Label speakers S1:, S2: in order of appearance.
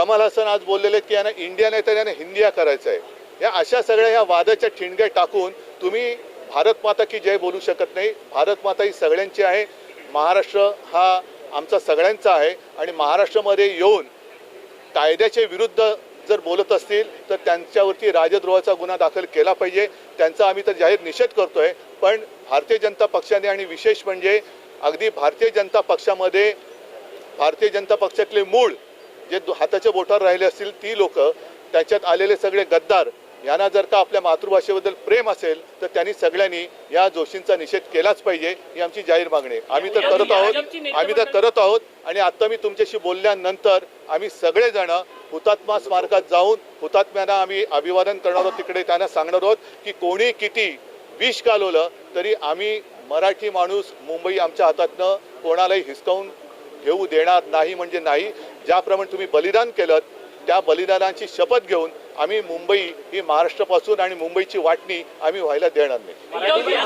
S1: कमल हसन आज बोललेले की यांना इंडिया नाही तर यांना हिंदिया करायचं आहे या अशा सगळ्या या वादाच्या ठिणग्या टाकून तुम्ही भारत माता की जय बोलू शकत नाही. भारत माता ही सगळ्यांची आहे. महाराष्ट्र हा आमचा सगळ्यांचा आहे. आणि महाराष्ट्रामध्ये येऊन कायद्याच्या विरुद्ध जर बोलत असतील तर त्यांच्यावरती राजद्रोहाचा गुन्हा दाखल केला पाहिजे. त्यांचा आम्ही तर जाहीर निषेध करतोय. पण भारतीय जनता पक्षाने आणि विशेष म्हणजे अगदी भारतीय जनता पक्षामध्ये भारतीय जनता पक्षातले मूळ जे हाताच्या बोटावर राहिले असतील ती लोक त्याच्यात आलेले सगळे गद्दार यांना जर का आपल्या मातृभाषेबद्दल प्रेम असेल तर त्यांनी सगळ्यांनी या जोशींचा निषेध केलाच पाहिजे ही आमची जाहीर मागणी आहे. आम्ही तर करत आहोत आम्ही तर करत आहोत आणि आता मी तुमच्याशी बोलल्यानंतर आम्ही सगळेजण हुतात्मा स्मारकात जाऊन हुतात्म्यांना आम्ही अभिवादन करणार आहोत तिकडे त्यांना सांगणार आहोत की कोणी किती विष कालवलं तरी आम्ही मराठी माणूस मुंबई आमच्या हातातनं कोणालाही हिसकावून घेऊ देणार नाही म्हणजे नाही. ज्याप्रमाणे तुम्ही बलिदान केलं त्या बलिदानाची शपथ घेऊन आम्ही मुंबई ही महाराष्ट्रापासून आणि मुंबईची वाटणी आम्ही व्हायला देणार नाही.